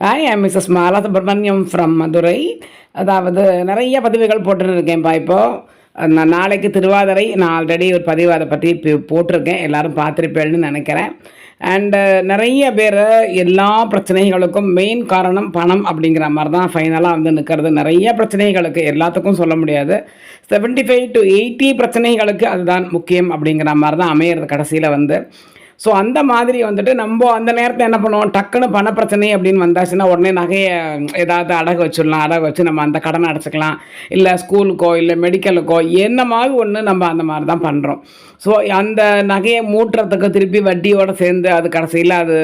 Hi I Mrs Mala Subramaniam from Madurai அதாவது நிறைய பதிவுகள் போட்டுன்னு இருக்கேன்ப்பா இப்போது நான் நாளைக்கு திருவாதிரை நான் ஆல்ரெடி ஒரு பதிவு அதை பற்றி இப்போ போட்டிருக்கேன். எல்லாரும் பார்த்துருப்பேன்னு நினைக்கிறேன். அண்டு நிறைய பேர் எல்லா பிரச்சனைகளுக்கும் மெயின் காரணம் பணம் அப்படிங்கிற மாதிரி தான் ஃபைனலாக வந்து நிற்கிறது நிறைய பிரச்சனைகளுக்கு எல்லாத்துக்கும் சொல்ல முடியாது. செவன்ட்டி ஃபைவ் டு எயிட்டி பிரச்சனைகளுக்கு அதுதான் முக்கியம் அப்படிங்கிற மாதிரி தான் அமையிறது கடைசியில் வந்து. ஸோ அந்த மாதிரி வந்துட்டு நம்ம அந்த நேரத்தில் என்ன பண்ணுவோம்? டக்குன்னு பண பிரச்சனை அப்படின்னு வந்தாச்சுன்னா உடனே நகையை ஏதாவது அடகு வச்சிடலாம். அடகு வச்சு நம்ம அந்த கடனை அடைச்சிக்கலாம். இல்லை ஸ்கூலுக்கோ இல்லை மெடிக்கலுக்கோ என்ன மாதிரி ஒன்று நம்ம அந்த மாதிரி தான் பண்ணுறோம் ஸோ அந்த நகையை மூட்டுறதுக்கு திருப்பி வட்டியோடு சேர்ந்து அது கடைசியில் அது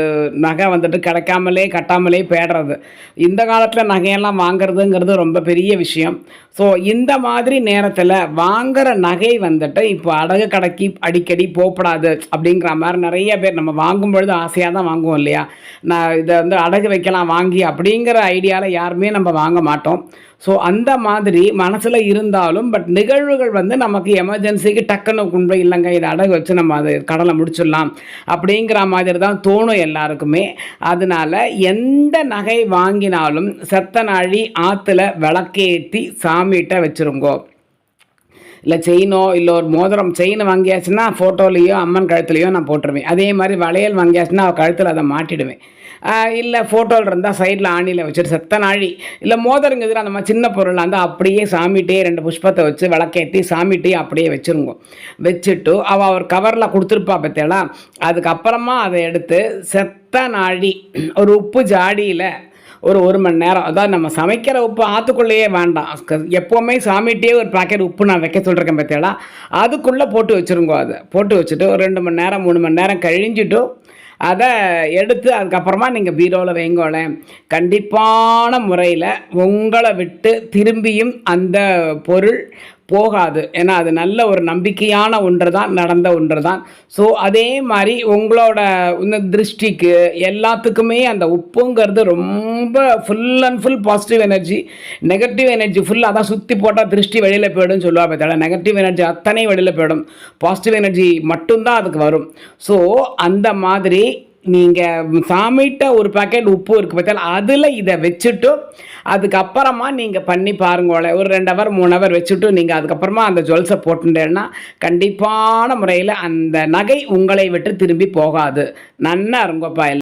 நகை வந்துட்டு கிடைக்காமலே கட்டாமலே பேடுறது இந்த காலத்தில் நகையெல்லாம் வாங்குறதுங்கிறது ரொம்ப பெரிய விஷயம். ஸோ இந்த மாதிரி நேரத்தில் வாங்குகிற நகை வந்துட்டு இப்போ அடகு கடைக்கு அடிக்கடி போகப்படாது அப்படிங்கிற மாதிரி நிறைய நிறைய பேர் நம்ம வாங்கும் பொழுது ஆசையாக தான் வாங்குவோம் இல்லையா? நான் இதை வந்து அடகு வைக்கலாம் வாங்கி அப்படிங்கிற ஐடியாவில் யாருமே நம்ம வாங்க மாட்டோம். ஸோ அந்த மாதிரி மனசில் இருந்தாலும் பட் நிகழ்வுகள் வந்து நமக்கு எமர்ஜென்சிக்கு டக்குன்னு கொண்டு போய் இல்லைங்க இதை அடகு வச்சு நம்ம அது கடலை முடிச்சிடலாம் அப்படிங்கிற மாதிரி தான் தோணும் எல்லாருக்குமே. அதனால் எந்த நகை வாங்கினாலும் செத்த நாழி ஆற்றுல விளக்கேற்றி சாமிகிட்ட வச்சுருங்கோ. இல்லை செயினோ இல்லை ஒரு மோதிரம் செயின் வாங்கியாச்சுன்னா ஃபோட்டோலேயோ அம்மன் கழுத்துலையோ நான் போட்டுருவேன். அதே மாதிரி வளையல் வாங்கியாச்சுன்னா அவள் கழுத்தில் அதை மாட்டிடுவேன். இல்லை ஃபோட்டோவில் இருந்தால் சைடில் ஆணியில் வச்சுட்டு செத்த நாழி. இல்லை மோதிரங்கிறது அந்த மாதிரி சின்ன பொருள் இருந்தால் அப்படியே சாமிட்டே ரெண்டு புஷ்பத்தை வச்சு விளக்கேற்றி சாமிகிட்டே அப்படியே வச்சுருங்க. வச்சுட்டு அவள் ஒரு கவரில் கொடுத்துருப்பா பார்த்தேளா அதுக்கப்புறமா அதை எடுத்து செத்த நாழி ஒரு உப்பு ஜாடியில் ஒரு ஒரு மணி நேரம். அதான் நம்ம சமைக்கிற உப்பு ஆற்றுக்குள்ளேயே வேண்டாம். எப்போவுமே சாமிகிட்டே ஒரு பாக்கெட் உப்பு நான் வைக்க சொல்கிறேன் பார்த்தீங்களா அதுக்குள்ளே போட்டு வச்சுருங்கோ அதை. போட்டு வச்சுட்டு ஒரு ரெண்டு மணி நேரம் மூணு மணி நேரம் கழிஞ்சிட்டு அதை எடுத்து அதுக்கப்புறமா நீங்கள் பீரோவில் வைங்கோளேன் கண்டிப்பான முறையில் உங்களை விட்டு திரும்பியும் அந்த பொருள் போகாது. ஏன்னா அது நல்ல ஒரு நம்பிக்கையான ஒன்று தான் நடந்த ஒன்று தான் ஸோ அதே மாதிரி உங்களோட இந்த திருஷ்டிக்கு எல்லாத்துக்குமே அந்த உப்புங்கிறது ரொம்ப full and full positive energy negative energy full அதான் சுற்றி போட்டால் திருஷ்டி வெளியில் போயிடும் சொல்லுவா பார்த்தா நெகட்டிவ் எனர்ஜி அத்தனை வெளியில் போயிடும். பாசிட்டிவ் எனர்ஜி மட்டும்தான் அதுக்கு வரும். ஸோ அந்த மாதிரி நீங்கள் சாமிட்ட ஒரு பேக்கெட் உப்பு இருக்குது பார்த்தாலும் அதில் இதை வச்சுட்டு அதுக்கப்புறமா நீங்கள் பண்ணி பாருங்களே ஒரு ரெண்டு ஹவர் மூணு ஹவர் வச்சுட்டு நீங்கள் அதுக்கப்புறமா அந்த ஜுவல்ஸை போட்டுட்டேன்னா கண்டிப்பான முறையில் அந்த நகை உங்களை விட்டு திரும்பி போகாது. நன்னா இருங்கப்பா